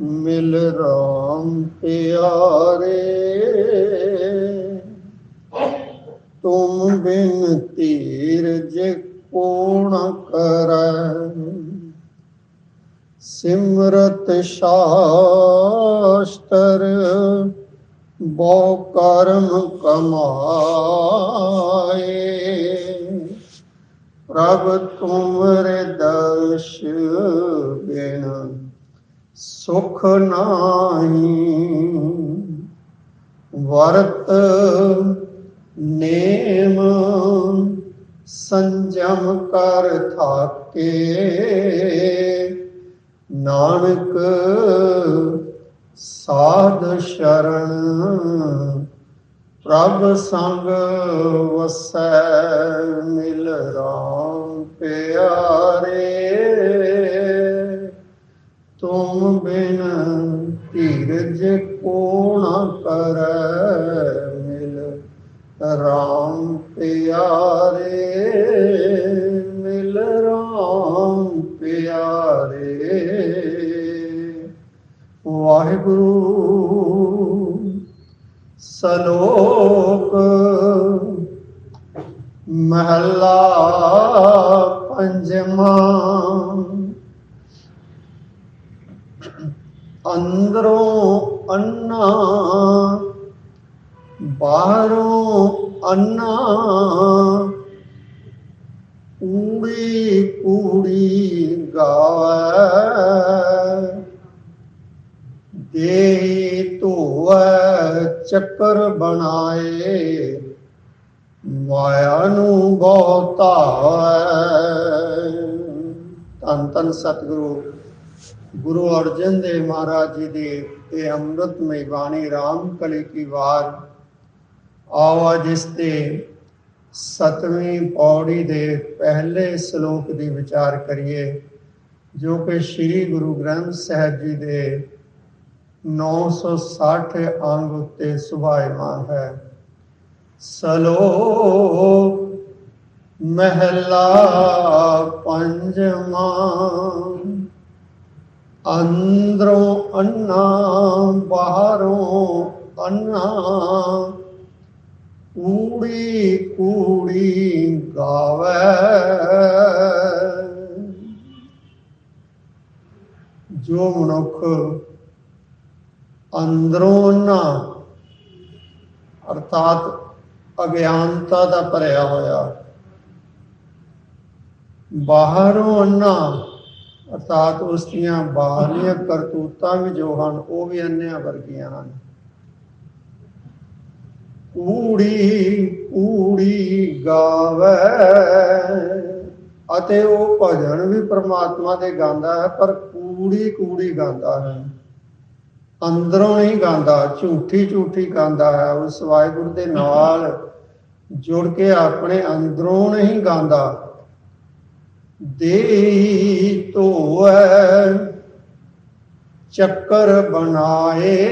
ਮਿਲ ਰਾਮ ਪਿਆਰੇ। ਤੁਮ ਬਿਨ ਧੀਰਜ ਕੋਣ ਕਰੈ? ਸਿਮਰਤ ਸ਼ਾਸਤਰ ਬਹੁ ਕਰਮ ਕਮਾਏ। ਪ੍ਰਭ ਤੁਮਰੇ ਦਰਸ਼ ਬਿਨ ਸੁਖ ਨਾਹੀ। ਵਰਤ ਨੇਮ ਸੰਜਮ ਕਰ ਥਾਕੇ। ਨਾਨਕ ਸਾਧ ਸ਼ਰਨ ਪ੍ਰਭ ਸੰਗ ਵਸੈ ਮਿਲ ਰਾਮ ਪਿਆਰੇ। ਤੁਮ ਬਿਨ ਧੀਰਜ ਕੋਣ ਕਰੈ ਮਿਲ? ਰਾਮ ਪਿਆਰੇ ਮਿਲ, ਰਾਮ ਪਿਆਰੇ। ਵਾਹਿਗੁਰੂ, ਸਲੋਕ, ਮਹਲਾ ਪੰਜਵਾਂ। ਅੰਦਰੋਂ ਅੰਨਾ, ਬਾਹਰੋਂ ਅੰਨਾ। ਊੜੀ ਕੂੜੀ ਗਾਵੇ ਦੇ ਧੋਵੈ, ਚੱਕਰ ਬਣਾਏ। ਮਾਇਆ ਨੂੰ ਬਹੁਤਾ ਤਨ ਤਨ ਸਤਿਗੁਰੂ। ਗੁਰੂ ਅਰਜਨ ਦੇਵ ਮਹਾਰਾਜ ਜੀ ਦੀ ਇਹ ਅੰਮ੍ਰਿਤਮਈ ਬਾਣੀ ਰਾਮ ਕਲੀ ਕੀ ਵਾਰ। ਆਵਾ ਜਿਸ ਤੇ ਸਤਵੀਂ ਪੌੜੀ ਦੇ ਪਹਿਲੇ ਸ਼ਲੋਕ ਦੀ ਵਿਚਾਰ ਕਰੀਏ, ਜੋ ਕਿ ਸ੍ਰੀ ਗੁਰੂ ਗ੍ਰੰਥ ਸਾਹਿਬ ਜੀ ਦੇ 960 ਅੰਗ ਉੱਤੇ ਸੁਭਾਇਮਾਨ ਹੈ। ਸਲੋਕ ਮਹਿਲਾ ਪੰਜਵਾਂ ਅੰਦਰੋਂ ਅੰਨਾ, ਬਾਹਰੋਂ ਅੰਨਾ। ਕੂੜੀ ਕੂੜੀ ਗਾਵੇ। ਜੋ ਮਨੁੱਖ ਅੰਦਰੋਂ ਅੰਨਾ, ਅਰਥਾਤ ਅਗਿਆਨਤਾ ਦਾ ਭਰਿਆ ਹੋਇਆ, ਬਾਹਰੋਂ ਅੰਨਾ ਅਰਥਾਤ ਉਸ ਦੀਆਂ ਬਾਹਰੀਆਂ ਕਰਤੂਤਾਂ ਵੀ ਜੋ ਹਨ, ਉਹ ਵੀ ਅੰਨਿਆਂ ਵਰਗੀਆਂ ਹਨ। ਕੂੜੀ ਕੂੜੀ ਗਾਵੇ, ਅਤੇ ਉਹ ਭਜਨ ਵੀ ਪ੍ਰਮਾਤਮਾ ਦੇ ਗਾਉਂਦਾ ਹੈ, ਪਰ ਕੂੜੀ ਕੂੜੀ ਗਾਉਂਦਾ ਹੈ। ਅੰਦਰੋਂ ਨਹੀਂ ਗਾਉਂਦਾ, ਝੂਠੀ ਝੂਠੀ ਗਾਉਂਦਾ ਹੈ। ਉਸ ਵਾਹਿਗੁਰੂ ਦੇ ਨਾਲ ਜੁੜ ਕੇ ਆਪਣੇ ਅੰਦਰੋਂ ਨਹੀਂ ਗਾਉਂਦਾ। ਦੇ ਧੋਐ ਚੱਕਰ ਬਣਾਏ,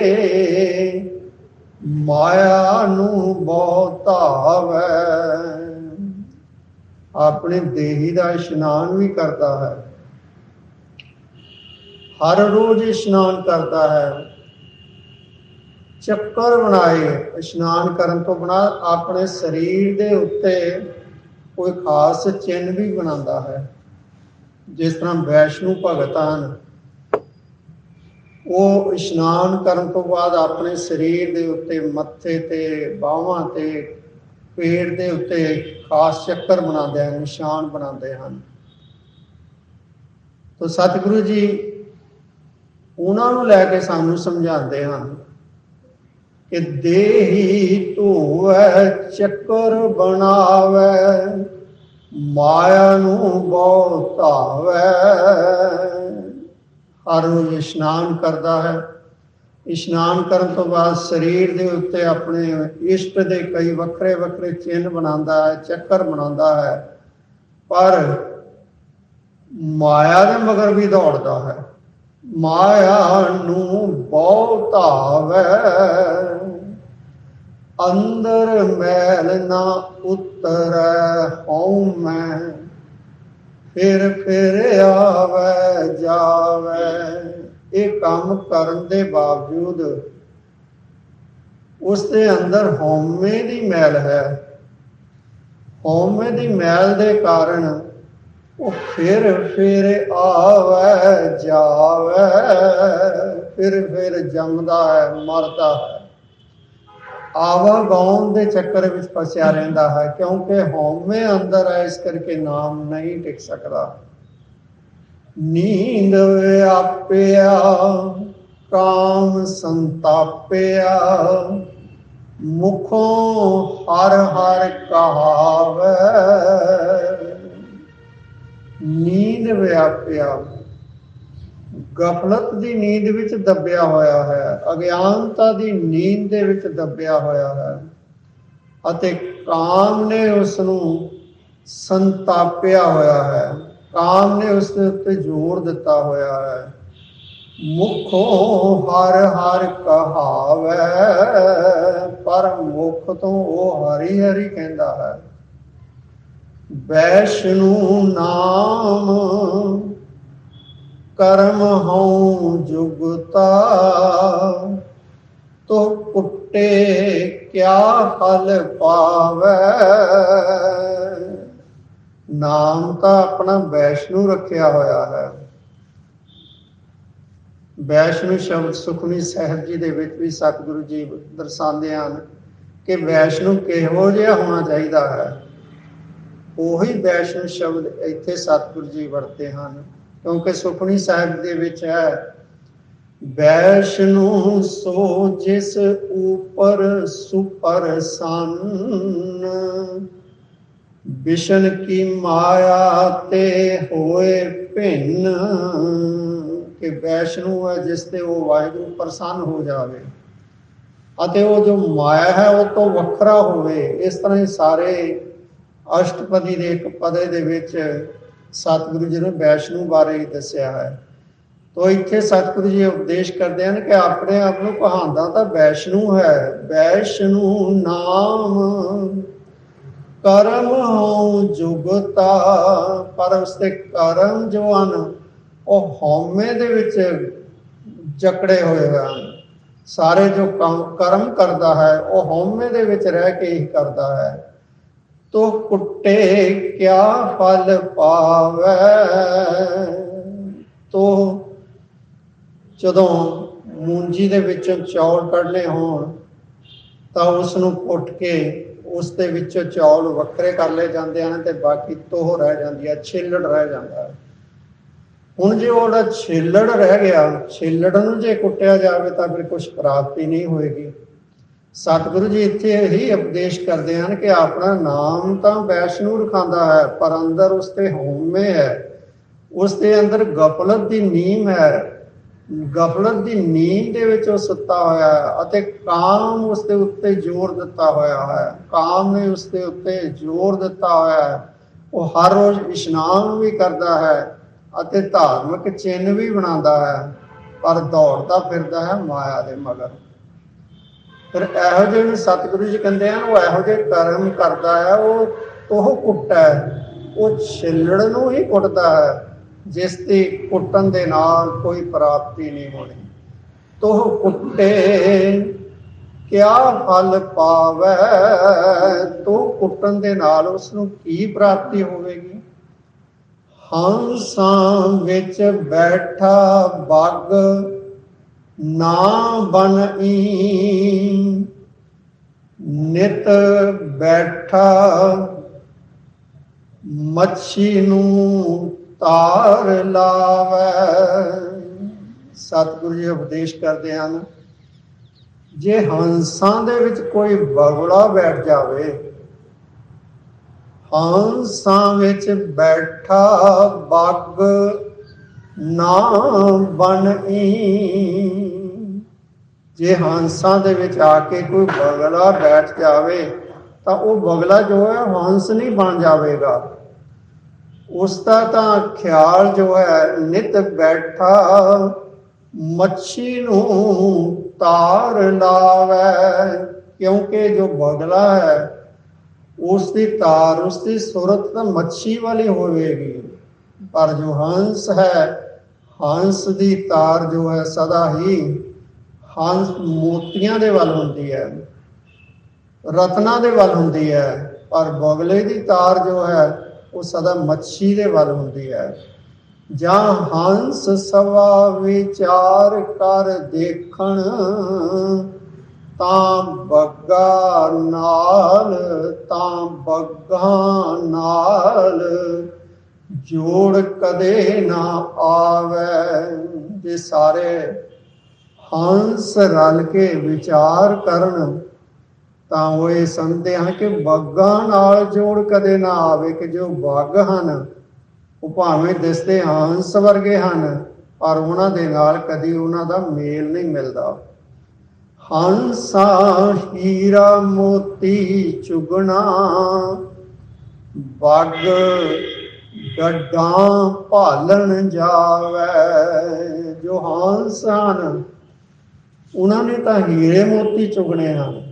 ਮਾਇਆ ਨੂੰ ਬਹੁਤਾਵੈ। ਆਪਣੇ ਦੇਹੀ ਦਾ ਇਸ਼ਨਾਨ ਵੀ ਕਰਦਾ ਹੈ। ਹਰ ਰੋਜ਼ ਇਸ਼ਨਾਨ ਕਰਦਾ ਹੈ। ਚੱਕਰ ਬਣਾਏ, ਇਸ਼ਨਾਨ ਕਰਨ ਤੋਂ ਬਣਾ ਆਪਣੇ ਸਰੀਰ ਦੇ ਉੱਤੇ ਕੋਈ ਖਾਸ ਚਿੰਨ ਵੀ ਬਣਾਉਂਦਾ ਹੈ। ਜਿਸ ਤਰ੍ਹਾਂ ਵੈਸ਼ਨੂ ਭਗਤ ਹਨ, ਉਹ ਇਸ਼ਨਾਨ ਕਰਨ ਤੋਂ ਬਾਅਦ ਆਪਣੇ ਸਰੀਰ ਦੇ ਉੱਤੇ ਮੱਥੇ ਤੇ, ਬਾਹਾਂ ਤੇ, ਪੇਟ ਦੇ ਉੱਤੇ ਖਾਸ ਚੱਕਰ ਬਣਾਉਂਦੇ ਹਨ, ਨਿਸ਼ਾਨ ਬਣਾਉਂਦੇ ਹਨ। ਤਾਂ ਸਤਿਗੁਰੂ ਜੀ ਉਹਨਾਂ ਨੂੰ ਲੈ ਕੇ ਸਾਨੂੰ ਸਮਝਾਉਂਦੇ ਹਨ ਕਿ ਦੇਹੀ ਧੋਵੈ ਚੱਕਰ ਬਣਾਵੇ। ਮਾਇਆ ਨੂੰ ਬਹੁਤਾਵੇ ਹਰ ਰੋਜ਼ ਇਸ਼ਨਾਨ ਕਰਦਾ ਹੈ। ਇਸ਼ਨਾਨ ਕਰਨ ਤੋਂ ਬਾਅਦ ਸਰੀਰ ਦੇ ਉੱਤੇ ਆਪਣੇ ਇਸ਼ਟ ਦੇ ਕਈ ਵੱਖਰੇ ਵੱਖਰੇ ਚਿੰਨ ਬਣਾਉਂਦਾ ਹੈ, ਚੱਕਰ ਬਣਾਉਂਦਾ ਹੈ। ਪਰ ਮਾਇਆ ਦੇ ਮਗਰ ਵੀ ਦੌੜਦਾ ਹੈ। ਮਾਇਆ ਨੂੰ ਬਹੁਤ ਆਵੇ ਅੰਦਰ ਮੈਲ ਨਾ ਉਤਰੈ ਹਉ ਮੈਂ। ਫਿਰ ਫਿਰ ਆਵੇ, ਜਾਵੇ। ਇਹ ਕੰਮ ਕਰਨ ਦੇ ਬਾਵਜੂਦ ਉਸ ਦੇ ਅੰਦਰ ਹਉਮੈ ਦੀ ਮੈਲ ਹੈ। ਹਉਮੈ ਦੀ ਮੈਲ ਦੇ ਕਾਰਨ ਉਹ ਫਿਰ ਫਿਰ ਆਵੇ, ਜਾਵੇ। ਫਿਰ ਫਿਰ ਜੰਮਦਾ ਹੈ, ਮਰਦਾ ਹੈ। ਆਵਾਗਾਉਣ ਦੇ ਚੱਕਰ ਵਿੱਚ ਫਸਿਆ ਰਹਿੰਦਾ ਹੈ, ਕਿਉਂਕਿ ਹਉਮੈ ਅੰਦਰ ਹੈ, ਇਸ ਕਰਕੇ ਨਾਮ ਨਹੀਂ ਟਿਕ ਸਕਦਾ। ਨੀਂਦ ਵਿਆਪਿਆ ਕਾਮ ਸੰਤਾਪਿਆ, ਮੁਖੋਂ ਹਰ ਹਰ ਕਹਾਵੇ। ਨੀਂਦ ਵਿਆਪਿਆ। ਗਫਲਤ ਦੀ ਨੀਂਦ ਵਿੱਚ ਦੱਬਿਆ ਹੋਇਆ ਹੈ, ਅਗਿਆਨਤਾ ਦੀ ਨੀਂਦ ਦੇ ਵਿੱਚ ਦੱਬਿਆ ਹੋਇਆ ਹੈ ਅਤੇ ਕਾਮ ਨੇ ਉਸ ਨੂੰ ਸੰਤਾਪਿਆ ਹੋਇਆ ਹੈ, ਕਾਮ ਨੇ ਉਸ ਦੇ ਉੱਤੇ ਜ਼ੋਰ ਦਿੱਤਾ ਹੋਇਆ ਹੈ। ਮੁਖੋਂ ਹਰ ਹਰ ਕਹਾਵੇ, ਪਰ ਮੁਖ ਤੋਂ ਉਹ ਹਰੀ ਹਰੀ ਕਹਿੰਦਾ ਹੈ। ਵੈਸ਼ਨੂ ਨਾਮ ਕਰਮ ਹਉ ਜੁਗਤਾ ਤੋ ਕੁੱਟੇ ਕਿਆ ਫਲ ਪਾਵੇ? ਨਾਮ ਤਾਂ ਆਪਣਾ ਵੈਸ਼ਨੂ ਰੱਖਿਆ ਹੋਇਆ ਹੈ। ਵੈਸ਼ਨੂ ਸ਼ਬਦ ਸੁਖਮਨੀ ਸਾਹਿਬ ਜੀ ਦੇ ਵਿੱਚ ਵੀ ਸਤਿਗੁਰੂ ਜੀ ਦਰਸਾਉਂਦੇ ਹਨ ਕਿ ਵੈਸ਼ਨੂ ਕਿਹੋ ਜਿਹਾ ਹੋਣਾ ਚਾਹੀਦਾ ਹੈ। ਉਹੀ ਵੈਸ਼ਨੂ ਸ਼ਬਦ ਇੱਥੇ ਸਤਿਗੁਰੂ ਜੀ ਵਰਤੇ ਹਨ। ਕਿਉਂਕਿ ਸੁਖਮਨੀ ਸਾਹਿਬ ਦੇ ਵਿੱਚ ਹੈ, ਵੈਸ਼ਨੂ ਸੋ ਜਿਸ ਉਪਰ ਸੁਪਰ ਸੰਨ, ਵਿਸ਼ਨ ਕੀ ਮਾਇਆ ਤੇ ਹੋਏ ਭਿੰਨ, ਕਿ ਵੈਸ਼ਨੂ ਹੈ ਜਿਸ ਤੇ ਉਹ ਵਾਹਿਗੁਰੂ ਪ੍ਰਸੰਨ ਹੋ ਜਾਵੇ। ਅਤੇ ਉਹ ਜੋ ਮਾਇਆ ਹੈ, ਉਹ ਤੋਂ ਵੱਖਰਾ ਹੋਵੇ, ਇਸ ਤਰ੍ਹਾਂ ਹੀ ਸਾਰੇ ਅਸ਼ਟਪਦੀ ਦੇ ਇੱਕ ਪਦੇ ਦੇ ਵਿੱਚ ਸਤਿਗੁਰੂ ਜੀ ਨੇ ਵੈਸ਼ਨੂ ਬਾਰੇ ਹੀ ਦੱਸਿਆ ਹੈ। ਤੋ ਇੱਥੇ ਸਤਿਗੁਰੂ ਜੀ ਉਪਦੇਸ਼ ਕਰਦੇ ਹਨ ਕਿ ਆਪਣੇ ਆਪ ਨੂੰ ਕਹਾਂਦਾ ਤਾਂ ਵੈਸ਼ਨੂ ਹੈ। ਵੈਸ਼ਨੂ ਨਾਮ ਕਰਮ ਹਉ ਜੁਗਤਾ, ਪਰ ਉਸਦੇ ਕਰਮ ਜੋ ਹਨ ਉਹ ਹਉਮੈ ਦੇ ਵਿੱਚ ਜਕੜੇ ਹੋਏ ਹਨ। ਸਾਰੇ ਜੋ ਕੰਮ ਕਰਮ ਕਰਦਾ ਹੈ, ਉਹ ਹਉਮੈ ਦੇ ਵਿੱਚ ਰਹਿ ਕੇ ਹੀ ਕਰਦਾ ਹੈ। ਤੋ ਕੁੱਟੇ ਕਿਆ ਫਲ ਪਾਵੇ? ਤੋ ਜਦੋਂ ਮੂੰਜੀ ਦੇ ਵਿੱਚੋਂ ਚੌਲ ਕੱਢਨੇ ਹੋਣ, ਤਾਂ ਉਸ ਨੂੰ ਕੁੱਟ ਕੇ ਉਸ ਦੇ ਵਿੱਚੋਂ ਚੌਲ ਵੱਖਰੇ ਕਰ ਲਏ ਜਾਂਦੇ ਹਨ ਤੇ ਬਾਕੀ ਤੋਹ ਰਹਿ ਜਾਂਦੀ ਹੈ, ਛਿੱਲੜ ਰਹਿ ਜਾਂਦਾ ਹੈ। ਹੁਣ ਜੇ ਉਹਦਾ ਛਿੱਲੜ ਰਹਿ ਗਿਆ ਛਿੱਲੜ ਨੂੰ ਜੇ ਕੁੱਟਿਆ ਜਾਵੇ ਤਾਂ ਫਿਰ ਕੁਝ ਪ੍ਰਾਪਤੀ ਨਹੀਂ ਹੋਏਗੀ। ਸਤਿਗੁਰੂ ਜੀ ਇੱਥੇ ਇਹੀ ਉਪਦੇਸ਼ ਕਰਦੇ ਹਨ ਕਿ ਆਪਣਾ ਨਾਮ ਤਾਂ ਵੈਸ਼ਨੂ ਰਖਾਂਦਾ ਹੈ, ਪਰ ਅੰਦਰ ਉਸ ਤੇ ਹਉਮੈ ਹੈ। ਉਸਦੇ ਅੰਦਰ ਗਫਲਤ ਦੀ ਨੀਮ ਹੈ। ਗਫਲਤ ਦੀ ਨੀਂਦ ਦੇ ਵਿੱਚ ਉਹ ਸੁੱਤਾ ਹੋਇਆ ਹੈ ਅਤੇ ਕਾਮ ਉਸ ਦੇ ਉੱਤੇ ਜ਼ੋਰ ਦਿੱਤਾ ਹੋਇਆ ਹੈ। ਕਾਮ ਨੇ ਉਸਦੇ ਉੱਤੇ ਜ਼ੋਰ ਦਿੱਤਾ ਹੋਇਆ ਹੈ। ਉਹ ਹਰ ਰੋਜ਼ ਇਸ਼ਨਾਨ ਵੀ ਕਰਦਾ ਹੈ ਅਤੇ ਧਾਰਮਿਕ ਚਿੰਨ੍ਹ ਵੀ ਬਣਾਉਂਦਾ ਹੈ। ਪਰ ਦੌੜਦਾ ਫਿਰਦਾ ਹੈ ਮਾਇਆ ਦੇ ਮਗਰ। ਫਿਰ ਇਹੋ ਜਿਹੇ ਨੂੰ ਸਤਿਗੁਰੂ ਜੀ ਕਹਿੰਦੇ ਹਨ ਉਹ ਇਹੋ ਜਿਹੇ ਕਰਮ ਕਰਦਾ ਹੈ ਉਹ ਉਹ ਕੁੱਟਾ ਹੈ। ਉਹ ਛਿੱਲੜ ਨੂੰ ਹੀ ਕੁੱਟਦਾ ਹੈ, ਜਿਸ ਦੀ ਕੁੱਟਣ ਦੇ ਨਾਲ ਕੋਈ ਪ੍ਰਾਪਤੀ ਨਹੀਂ ਹੋਣੀ। ਤੋਹ ਕੁੱਟੇ, ਕਿਆ ਫਲ ਪਾਵੇ? ਤੋ ਕੁੱਟਣ ਦੇ ਨਾਲ ਉਸ ਨੂੰ ਕੀ ਪ੍ਰਾਪਤੀ ਹੋਵੇਗੀ? ਹੰਸਾਂ ਵਿੱਚ ਬੈਠਾ ਬੱਗ ਨਾ ਬਨਈ ਨਿਤ ਬੈਠਾ ਮੱਛੀ ਨੂੰ ਤਾਰ ਲਾਵੇ। ਸਤਿਗੁਰੂ ਜੀ ਉਪਦੇਸ਼ ਕਰਦੇ ਹਨ, ਜੇ ਹੰਸਾਂ ਦੇ ਵਿੱਚ ਕੋਈ ਬਗਲਾ ਬੈਠ ਜਾਵੇ, ਹੰਸਾਂ ਵਿੱਚ ਬੈਠਾ ਬੱਗ ਨਾ ਬਣਈ ਜੇ ਹੰਸਾਂ ਦੇ ਵਿੱਚ ਆ ਕੇ ਕੋਈ ਬਗਲਾ ਬੈਠ ਜਾਵੇ, ਤਾਂ ਉਹ ਬਗਲਾ ਜੋ ਹੈ, ਹੰਸ ਨਹੀਂ ਬਣ ਜਾਵੇਗਾ। ਉਸ ਦਾ ਤਾਂ ਖਿਆਲ ਜੋ ਹੈ, ਨਿਤ ਬੈਠਾ, ਮੱਛੀ ਨੂੰ ਤਾਰ ਲਾਵੇ। ਕਿਉਂਕਿ ਜੋ ਬਗਲਾ ਹੈ, ਉਸ ਦੀ ਤਾਰ, ਉਸ ਦੀ ਸੂਰਤ ਤਾਂ ਮੱਛੀ ਵਾਲੀ ਹੋਵੇਗੀ। ਪਰ ਜੋ ਹੰਸ ਹੈ, ਹੰਸ ਦੀ ਤਾਰ ਜੋ ਹੈ, ਸਦਾ ਹੀ ਹੰਸ ਮੋਤੀਆਂ ਦੇ ਵੱਲ ਹੁੰਦੀ ਹੈ, ਰਤਨਾਂ ਦੇ ਵੱਲ ਹੁੰਦੀ ਹੈ, ਪਰ ਬਗਲੇ ਦੀ ਤਾਰ ਜੋ ਹੈ, ਉਹ ਸਦਾ ਮੱਛੀ ਦੇ ਵੱਲ ਹੁੰਦੀ ਹੈ। ਜਾਂ ਹੰਸ ਸਵਾ ਵਿਚਾਰ ਕਰ ਦੇਖਣ, ਤਾਂ ਬੱਗਾ ਨਾਲ, ਤਾਂ ਬੱਗਾ ਨਾਲ ਜੋੜ ਕਦੇ ਨਾ ਆਵੇ। ਜੇ ਸਾਰੇ ਹੰਸ ਰਲ ਕੇ ਵਿਚਾਰ ਕਰਨ, ਤਾਂ ਉਹ ਇਹ ਸਮਝਦੇ ਹਨ ਕਿ ਬਾਗਾਂ ਨਾਲ ਜੋੜ ਕਦੇ ਨਾ ਆਵੇ ਕਿ ਜੋ ਬਾਗ ਹਨ, ਉਹ ਭਾਵੇਂ ਦਿਸਦੇ ਹੰਸ ਵਰਗੇ ਹਨ, ਪਰ ਉਹਨਾਂ ਦੇ ਨਾਲ ਕਦੀ ਉਹਨਾਂ ਦਾ ਮੇਲ ਨਹੀਂ ਮਿਲਦਾ। ਹੰਸਾ ਹੀਰਾ ਮੋਤੀ ਚੁਗਣਾ, ਬੱਗ ਗੱਡਾਂ ਭਾਲਣ ਜਾਵੇ, ਜੋ ਹੰਸ ਹਨ ਉਹਨਾਂ ਨੇ ਤਾਂ ਹੀਰੇ ਮੋਤੀ ਚੁਗਣੇ ਹਨ।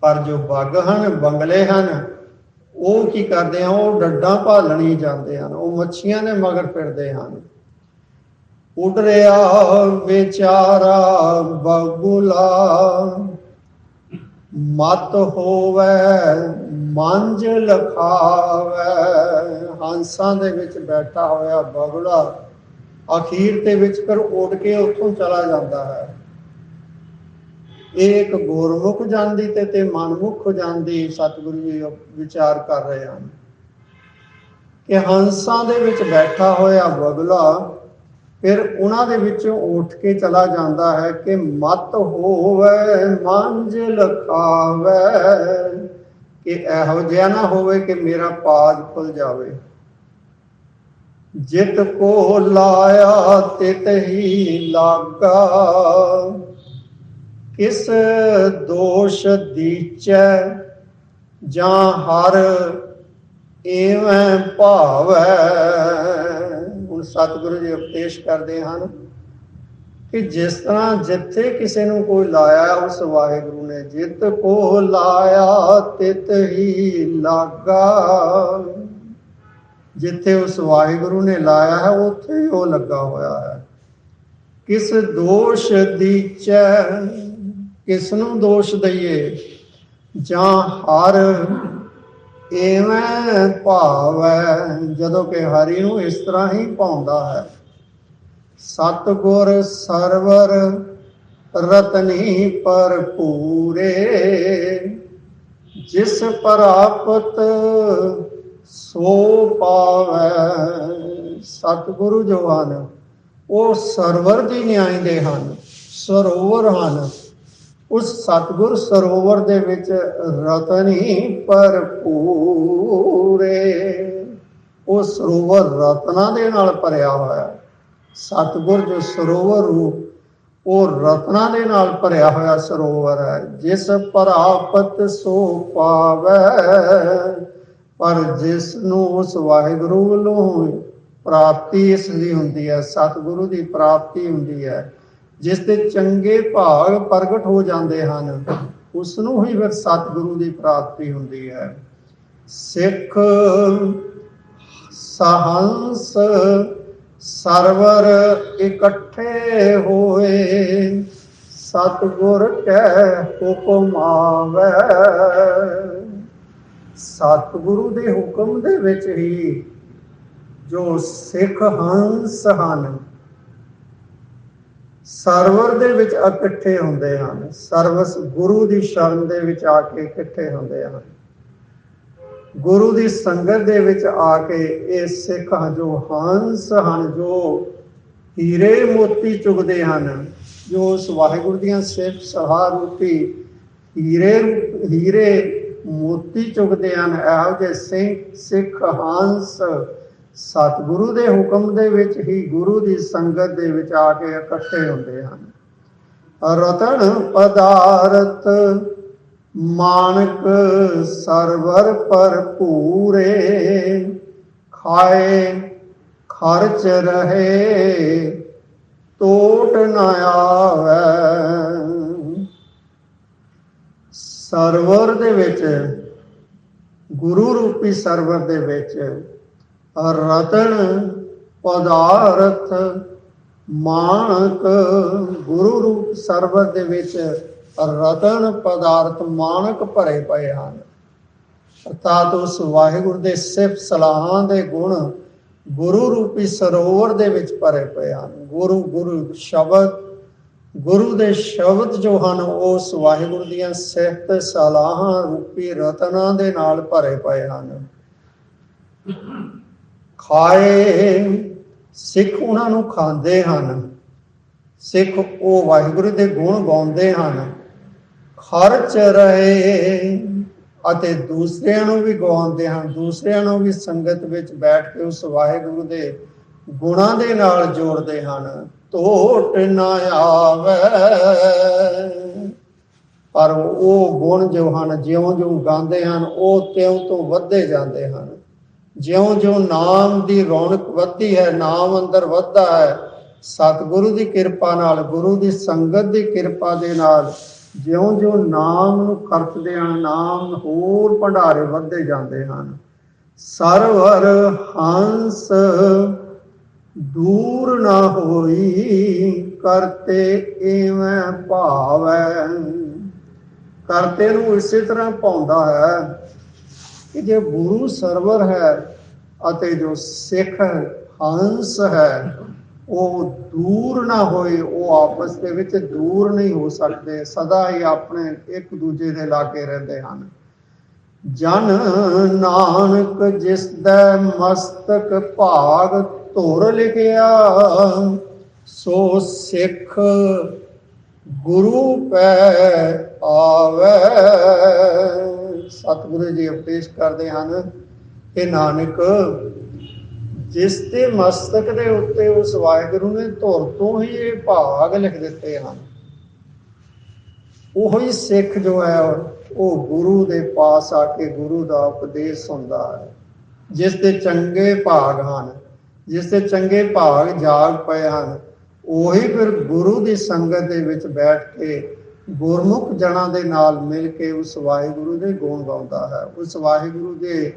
ਪਰ ਜੋ ਬੱਗ ਹਨ, ਬੰਗਲੇ ਹਨ, ਉਹ ਕੀ ਕਰਦੇ ਆ ਉਹ ਡੱਡਾਂ ਭਾਲਣੀ ਜਾਂਦੇ ਹਨ। ਉਹ ਮੱਛੀਆਂ ਨੇ ਮਗਰ ਫਿਰਦੇ ਹਨ। ਉੱਡ ਰਿਹਾ ਵਿਚਾਰਾ ਬਗੁਲਾ। ਮਤ ਹੋਵੇ ਮੰਜ ਲਖਾਵੇ। ਹੰਸਾਂ ਦੇ ਵਿੱਚ ਬੈਠਾ ਹੋਇਆ ਬਗੁਲਾ। ਅਖੀਰ ਤੇ ਵਿੱਚ ਫਿਰ ਉੱਡ ਕੇ ਉੱਥੋਂ ਚਲਾ ਜਾਂਦਾ ਹੈ। ਇਹ ਇੱਕ ਗੁਰਮੁਖ ਜਾਂਦੀ ਤੇ ਤੇ ਮਨਮੁਖ ਜਾਂਦੀ ਸਤਿਗੁਰੂ ਜੀ ਵਿਚਾਰ ਕਰ ਰਹੇ ਹਨ। ਕਿ ਹੰਸਾਂ ਦੇ ਵਿੱਚ ਬੈਠਾ ਹੋਇਆ ਬਗਲਾ ਫਿਰ ਉਹਨਾਂ ਦੇ ਵਿੱਚੋਂ ਉੱਠ ਕੇ ਚਲਾ ਜਾਂਦਾ ਹੈ ਕਿ ਮਤ ਹੋਵੇ ਮੰਜ ਲਖਾਵੇ, ਕਿ ਇਹੋ ਜਿਹਾ ਨਾ ਹੋਵੇ ਕਿ ਮੇਰਾ ਪਾਜ ਖੁੱਲ ਜਾਵੇ। ਜਿਤ ਕੋ ਲਾਇਆ ਤਿਤ ਹੀ ਲਾਗਾ। ਕਿਸ ਦੋਸ਼ ਦੀਚੈ ਜਾਂ ਹਰ ਏਵੇਂ ਭਾਵੈ। ਹੁਣ ਸਤਿਗੁਰੂ ਜੀ ਉਪਦੇਸ਼ ਕਰਦੇ ਹਨ ਕਿ ਜਿਸ ਤਰ੍ਹਾਂ ਜਿੱਥੇ ਕਿਸੇ ਨੂੰ ਕੋਈ ਲਾਇਆ, ਉਸ ਵਾਹਿਗੁਰੂ ਨੇ ਜਿਤ ਕੋ ਲਾਇਆ ਤਿਤ ਹੀ ਲਾਗਾ। ਜਿੱਥੇ ਉਸ ਵਾਹਿਗੁਰੂ ਨੇ ਲਾਇਆ ਹੈ, ਉੱਥੇ ਹੀ ਉਹ ਲੱਗਾ ਹੋਇਆ ਹੈ। ਕਿਸ ਦੋਸ਼ ਦੀਚੈ ਕਿਸ ਨੂੰ ਦੋਸ਼ ਦਈਏ? ਜਾਂ ਹਰ ਐਵੇਂ ਭਾਵੈ ਜਦੋਂ ਕਿ ਹਰੀ ਨੂੰ ਇਸ ਤਰ੍ਹਾਂ ਹੀ ਪਾਉਂਦਾ ਹੈ? ਸਤਗੁਰ ਸਰਵਰ ਰਤਨੀ ਭਰਪੂਰੇ, ਜਿਸ ਪ੍ਰਾਪਤ ਸੋ ਪਾਵੈ ਸਤਿਗੁਰੂ ਜੋ ਹਨ, ਉਹ ਸਰਵਰ ਦੀ ਨਿਆਈ ਦੇ ਹਨ, ਸਰੋਵਰ ਹਨ। ਉਸ ਸਤਿਗੁਰ ਸਰੋਵਰ ਦੇ ਵਿੱਚ ਰਤਨ ਭਰਪੂਰੇ ਉਹ ਸਰੋਵਰ ਰਤਨਾਂ ਦੇ ਨਾਲ ਭਰਿਆ ਹੋਇਆ ਹੈ। ਸਤਿਗੁਰ ਜੋ ਸਰੋਵਰ ਰੂਪ, ਉਹ ਰਤਨਾਂ ਦੇ ਨਾਲ ਭਰਿਆ ਹੋਇਆ ਸਰੋਵਰ ਹੈ। ਜਿਸ ਪ੍ਰਾਪਤ ਸੋ ਪਾਵੈ। ਪਰ ਜਿਸ ਨੂੰ ਉਸ ਵਾਹਿਗੁਰੂ ਵੱਲੋਂ ਪ੍ਰਾਪਤੀ ਇਸ ਦੀ ਹੁੰਦੀ ਹੈ, ਸਤਿਗੁਰੂ ਦੀ ਪ੍ਰਾਪਤੀ ਹੁੰਦੀ ਹੈ। ਜਿਸ ਦੇ ਚੰਗੇ ਭਾਗ ਪ੍ਰਗਟ ਹੋ ਜਾਂਦੇ ਹਨ, ਉਸ ਨੂੰ ਹੀ ਫਿਰ ਸਤਿਗੁਰੂ ਦੀ ਪ੍ਰਾਪਤੀ ਹੁੰਦੀ ਹੈ। ਸਿੱਖ ਸਹੰਸ ਸਰਵਰ ਇਕੱਠੇ ਹੋਏ, ਸਤਿਗੁਰ ਕੈ ਹੁਕਮ ਆਵੇ। ਸਤਿਗੁਰੂ ਦੇ ਹੁਕਮ ਦੇ ਵਿੱਚ ਹੀ ਜੋ ਸਿੱਖ ਹੰਸ ਹਨ, ਸਰਵਰ ਦੇ ਵਿੱਚ ਇਕੱਠੇ ਹੁੰਦੇ ਹਨ, ਸਰਵਸ ਗੁਰੂ ਦੀ ਸ਼ਰਨ ਦੇ ਵਿੱਚ ਆ ਕੇ ਇਕੱਠੇ ਹੁੰਦੇ ਹਨ। ਗੁਰੂ ਦੀ ਸੰਗਤ ਦੇ ਵਿੱਚ ਆ ਕੇ ਇਹ ਸਿੱਖ ਜੋ ਹੰਸ ਹਨ, ਜੋ ਹੀਰੇ ਮੋਤੀ ਚੁਗਦੇ ਹਨ, ਜੋ ਉਸ ਵਾਹਿਗੁਰੂ ਦੀਆਂ ਸਿਫਤ ਸਲਾਹ ਰੂਪੀ ਹੀਰੇ ਹੀਰੇ ਮੋਤੀ ਚੁਗਦੇ ਹਨ, ਇਹੋ ਜਿਹੇ ਸਿੰਘ ਸਿੱਖ ਹੰਸ ਸਤਿਗੁਰੂ ਦੇ ਹੁਕਮ ਦੇ ਵਿੱਚ ਹੀ ਗੁਰੂ ਦੀ ਸੰਗਤ ਦੇ ਵਿੱਚ ਆ ਕੇ ਇਕੱਠੇ ਹੁੰਦੇ ਹਨ। ਰਤਨ ਪਦਾਰਥ ਮਾਨਕ ਸਰਵਰ ਭਰਪੂਰੇ ਖਾਏ, ਖਰਚ ਰਹੇ ਟੋਟ ਨਾ ਆਵੇ। ਸਰਵਰ ਦੇ ਵਿੱਚ, ਗੁਰੂ ਰੂਪੀ ਸਰਵਰ ਦੇ ਵਿੱਚ ਰਤਨ ਪਦਾਰਥ ਮਾਨਕ ਗੁਰੂ ਰੂਪ ਸਰਵਰ ਦੇ ਵਿੱਚ ਰਤਨ ਪਦਾਰਥ ਮਾਨਕ ਭਰੇ ਪਏ ਹਨ। ਅਰਥਾਤ ਉਸ ਵਾਹਿਗੁਰੂ ਦੇ ਸਿਫਤ ਸਲਾਹਾਂ ਦੇ ਗੁਣ ਗੁਰੂ ਰੂਪੀ ਸਰੋਵਰ ਦੇ ਵਿੱਚ ਭਰੇ ਪਏ ਹਨ। ਗੁਰੂ ਗੁਰੂ ਸ਼ਬਦ ਗੁਰੂ ਦੇ ਸ਼ਬਦ ਜੋ ਹਨ ਉਸ ਵਾਹਿਗੁਰੂ ਦੀਆਂ ਸਿਫਤ ਸਲਾਹਾਂ ਰੂਪੀ ਰਤਨਾਂ ਦੇ ਨਾਲ ਭਰੇ ਪਏ ਹਨ। ਖਾਏ ਸਿੱਖ ਉਹਨਾਂ ਨੂੰ ਖਾਂਦੇ ਹਨ। ਸਿੱਖ ਉਹ ਵਾਹਿਗੁਰੂ ਦੇ ਗੁਣ ਗਾਉਂਦੇ ਹਨ। ਖਰਚ ਰਹੇ ਅਤੇ ਦੂਸਰਿਆਂ ਨੂੰ ਵੀ ਗਾਉਂਦੇ ਹਨ। ਦੂਸਰਿਆਂ ਨੂੰ ਵੀ ਸੰਗਤ ਵਿੱਚ ਬੈਠ ਕੇ ਉਸ ਵਾਹਿਗੁਰੂ ਦੇ ਗੁਣਾਂ ਦੇ ਨਾਲ ਜੋੜਦੇ ਹਨ। ਟੋਟ ਨਾ ਆਵੇ। ਪਰ ਉਹ ਗੁਣ ਜੋ ਹਨ ਜਿਉਂ-ਜਿਉਂ ਗਾਉਂਦੇ ਹਨ, ਉਹ ਤਿਉਂ ਤੋਂ ਵੱਧਦੇ ਜਾਂਦੇ ਹਨ। ਜਿਉਂ-ਜਿਉਂ ਨਾਮ ਦੀ ਰੌਣਕ ਵੱਧਦੀ ਹੈ, ਨਾਮ ਅੰਦਰ ਵੱਧਦਾ ਹੈ, ਸਤਿਗੁਰੂ ਦੀ ਕਿਰਪਾ ਨਾਲ, ਗੁਰੂ ਦੀ ਸੰਗਤ ਦੀ ਕਿਰਪਾ ਦੇ ਨਾਲ ਜਿਉਂ-ਜਿਉਂ ਨਾਮ ਨੂੰ ਖਰਚਦੇ ਹਨ, ਨਾਮ ਹੋਰ ਭੰਡਾਰੇ ਵੱਧਦੇ ਜਾਂਦੇ ਹਨ। ਸਰਵਰ ਹੰਸ ਦੂਰ ਨਾ ਹੋਈ ਕਰਤੇ ਇਵੇਂ ਭਾਵੈ। ਕਰਤੇ ਨੂੰ ਇਸੇ ਤਰ੍ਹਾਂ ਪਾਉਂਦਾ ਹੈ ਕਿ ਜੇ ਗੁਰੂ ਸਰਵਰ ਹੈ ਅਤੇ ਜੋ ਸਿੱਖ ਹੰਸ ਹੈ, ਉਹ ਦੂਰ ਨਾ ਹੋਏ, ਉਹ ਆਪਸ ਦੇ ਵਿੱਚ ਦੂਰ ਨਹੀਂ ਹੋ ਸਕਦੇ, ਸਦਾ ਹੀ ਆਪਣੇ ਇੱਕ ਦੂਜੇ ਦੇ ਲਾਗੇ ਰਹਿੰਦੇ ਹਨ। ਜਨ ਨਾਨਕ ਜਿਸ ਦਾ ਮਸਤਕ ਭਾਗ ਧੁਰ ਲਿਖਿਆ, ਸੋ ਸਿੱਖ ਗੁਰੂ ਪੈ ਆਵੇ। ਸਤਿਗੁਰੂ ਜੀ ਉਪਦੇਸ਼ ਕਰਦੇ ਹਨ ਕਿ ਨਾਨਕ, ਜਿਸ ਦੇ ਮਸਤਕ ਦੇ ਉੱਤੇ ਉਸ ਵਾਹਿਗੁਰੂ ਨੇ ਧੁਰ ਤੋਂ ਹੀ ਇਹ ਭਾਗ ਲਿਖ ਦਿੱਤੇ ਹਨ। ਉਹੋ ਹੀ ਸਿੱਖ ਜੋ ਹੈ, ਉਹ ਗੁਰੂ ਦੇ ਪਾਸ ਆ ਕੇ ਗੁਰੂ ਦਾ ਉਪਦੇਸ਼ ਹੁੰਦਾ ਹੈ, ਜਿਸ ਦੇ ਚੰਗੇ ਭਾਗ ਹਨ। ਜਿਸ ਦੇ ਚੰਗੇ ਭਾਗ ਜਾਗ ਪਏ ਹਨ, ਉਹੀ ਫਿਰ ਗੁਰੂ ਦੀ ਸੰਗਤ ਦੇ ਵਿੱਚ ਬੈਠ ਕੇ ਗੁਰਮੁਖ ਜਨਾਂ ਦੇ ਨਾਲ ਮਿਲ ਕੇ ਉਸ ਵਾਹਿਗੁਰੂ ਦੇ ਗੁਣ ਗਾਉਂਦਾ ਹੈ। ਉਸ ਵਾਹਿਗੁਰੂ ਦੇ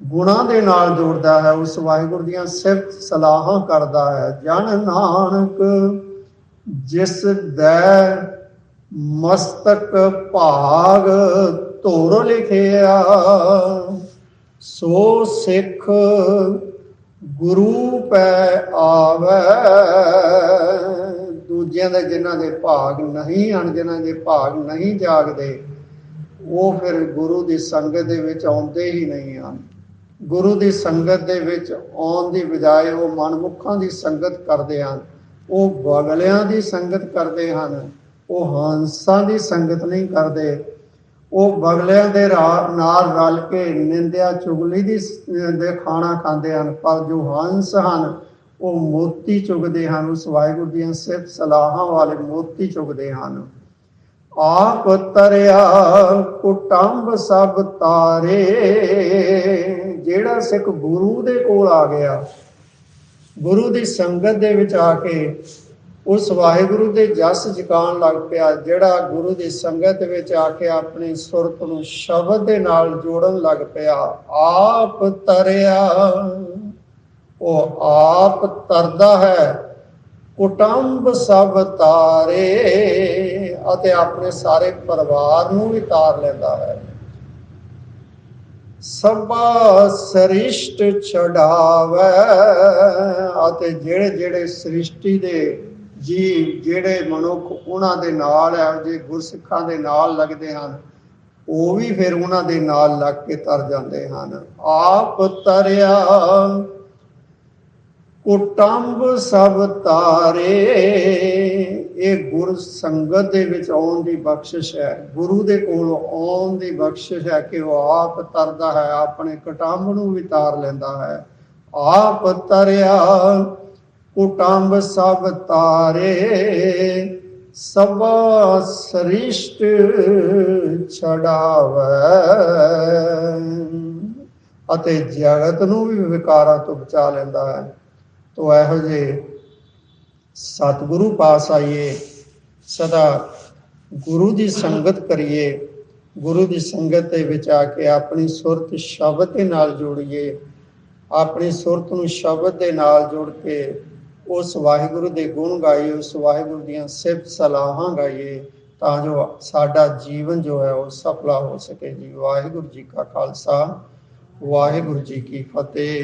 ਗੁਣਾਂ ਦੇ ਨਾਲ ਜੋੜਦਾ ਹੈ, ਉਸ ਵਾਹਿਗੁਰੂ ਦੀਆਂ ਸਿਫਤ ਸਲਾਹਾਂ ਕਰਦਾ ਹੈ। ਜਨ ਨਾਨਕ ਜਿਸ ਦਾ ਮਸਤਕ ਭਾਗ ਧੁਰ ਲਿਖਿਆ, ਸੋ ਸਿੱਖ ਗੁਰੂ ਪੈ ਆਵੇ। ਦੂਜਿਆਂ ਦੇ ਜਿਨ੍ਹਾਂ ਦੇ ਭਾਗ ਨਹੀਂ ਹਨ, ਜਿਨ੍ਹਾਂ ਦੇ ਭਾਗ ਨਹੀਂ ਜਾਗਦੇ, ਉਹ ਫਿਰ ਗੁਰੂ ਦੀ ਸੰਗਤ ਦੇ ਵਿੱਚ ਆਉਂਦੇ ਹੀ ਨਹੀਂ ਹਨ। ਗੁਰੂ ਦੀ ਸੰਗਤ ਦੇ ਵਿੱਚ ਆਉਣ ਦੀ ਬਜਾਏ ਉਹ ਮਨਮੁੱਖਾਂ ਦੀ ਸੰਗਤ ਕਰਦੇ ਹਨ। ਉਹ ਬਗਲਿਆਂ ਦੀ ਸੰਗਤ ਕਰਦੇ ਹਨ। ਉਹ ਹੰਸਾਂ ਦੀ ਸੰਗਤ ਨਹੀਂ ਕਰਦੇ। ਉਹ ਬਗਲਿਆਂ ਦੇ ਨਾਲ ਰਲ ਕੇ ਨਿੰਦਿਆ ਚੁਗਲੀ ਦੀ ਦੇ ਖਾਣਾ ਖਾਂਦੇ ਹਨ, ਪਰ ਜੋ ਹੰਸ ਹਨ, ਉਹ ਮੋਤੀ ਚੁਗਦੇ ਹਨ। ਉਸ ਵਾਹਿਗੁਰੂ ਦੀਆਂ ਸਿਫਤ ਸਲਾਹਾਂ ਵਾਲੇ ਮੋਤੀ ਚੁਗਦੇ ਹਨ। ਆਪ ਤਰਿਆ ਕੁਟੰਬ ਸਭ ਤਾਰੇ, ਜਿਹੜਾ ਸਿੱਖ ਗੁਰੂ ਦੇ ਕੋਲ ਆ ਗਿਆ, ਗੁਰੂ ਦੀ ਸੰਗਤ ਦੇ ਵਿੱਚ ਆ ਕੇ ਉਸ ਵਾਹਿਗੁਰੂ ਦੇ ਜਸ ਜਗਾਉਣ ਲੱਗ ਪਿਆ ਜਿਹੜਾ ਗੁਰੂ ਦੀ ਸੰਗਤ ਵਿੱਚ ਆ ਕੇ ਆਪਣੀ ਸੁਰਤ ਨੂੰ ਸ਼ਬਦ ਦੇ ਨਾਲ ਜੋੜਨ ਲੱਗ ਪਿਆ ਆਪ ਤਰਿਆ ਉਹ ਆਪ ਤਰਦਾ ਹੈ ਕੁਟੰਬ ਸਭ ਤਾਰੇ ਅਤੇ ਆਪਣੇ ਸਾਰੇ ਪਰਿਵਾਰ ਨੂੰ ਵੀ ਤਾਰ ਲੈਂਦਾ ਹੈ ਸਭਾ ਸ੍ਰਿਸ਼ਟ ਛਡਾਵੇ ਅਤੇ ਜਿਹੜੇ ਜਿਹੜੇ ਸ੍ਰਿਸ਼ਟੀ ਦੇ ਜੀ, ਜਿਹੜੇ ਮਨੁੱਖ ਉਹਨਾਂ ਦੇ ਨਾਲ ਹੈ, ਜੇ ਗੁਰਸਿੱਖਾਂ ਦੇ ਨਾਲ ਲੱਗਦੇ ਹਨ, ਉਹ ਵੀ ਫਿਰ ਉਹਨਾਂ ਦੇ ਨਾਲ ਲੱਗ ਕੇ ਤਰ ਜਾਂਦੇ ਹਨ। ਆਪ ਤਰਿਆ, ਕੁਟੰਬ ਸਭ ਤਾਰੇ। ਇਹ ਗੁਰ ਸੰਗਤ ਦੇ ਵਿੱਚ ਆਉਣ ਦੀ ਬਖਸ਼ਿਸ਼ ਹੈ। ਗੁਰੂ ਦੇ ਕੋਲ ਆਉਣ ਦੀ ਬਖਸ਼ਿਸ਼ ਹੈ ਕਿ ਉਹ ਆਪ ਤਰਦਾ ਹੈ, ਆਪਣੇ ਕੁਟੰਬ ਨੂੰ ਵੀ ਤਾਰ ਲੈਂਦਾ ਹੈ। ਆਪ ਤਰਿਆ ਕੁਟੰਬ ਸਭ ਤਾਰੇ, ਸਭਾ ਸ੍ਰਿਸ਼ਟ ਛਡਾਵੇ। ਅਤੇ ਜਗਤ ਨੂੰ ਵੀ ਵਿਕਾਰਾਂ ਤੋਂ ਬਚਾ ਲੈਂਦਾ ਹੈ। ਤੋ ਇਹੋ ਜਿਹੇ ਸਤਿਗੁਰੂ ਪਾਸ ਆਈਏ, ਸਦਾ ਗੁਰੂ ਦੀ ਸੰਗਤ ਕਰੀਏ, ਗੁਰੂ ਦੀ ਸੰਗਤ ਦੇ ਵਿੱਚ ਆ ਕੇ ਆਪਣੀ ਸੁਰਤ ਸ਼ਬਦ ਦੇ ਨਾਲ ਜੋੜੀਏ, ਆਪਣੀ ਸੁਰਤ ਨੂੰ ਸ਼ਬਦ ਦੇ ਨਾਲ ਜੋੜ ਕੇ ਉਸ ਵਾਹਿਗੁਰੂ ਦੇ ਗੁਣ ਗਾਈਏ ਉਸ ਵਾਹਿਗੁਰੂ ਦੀਆਂ ਸਿਫਤ ਸਲਾਹਾਂ ਗਾਈਏ, ਤਾਂ ਜੋ ਸਾਡਾ ਜੀਵਨ ਜੋ ਹੈ ਉਹ ਸਫਲਾ ਹੋ ਸਕੇ ਜੀ। ਵਾਹਿਗੁਰੂ ਜੀ ਕਾ ਖਾਲਸਾ, ਵਾਹਿਗੁਰੂ ਜੀ ਕੀ ਫਤਿਹ।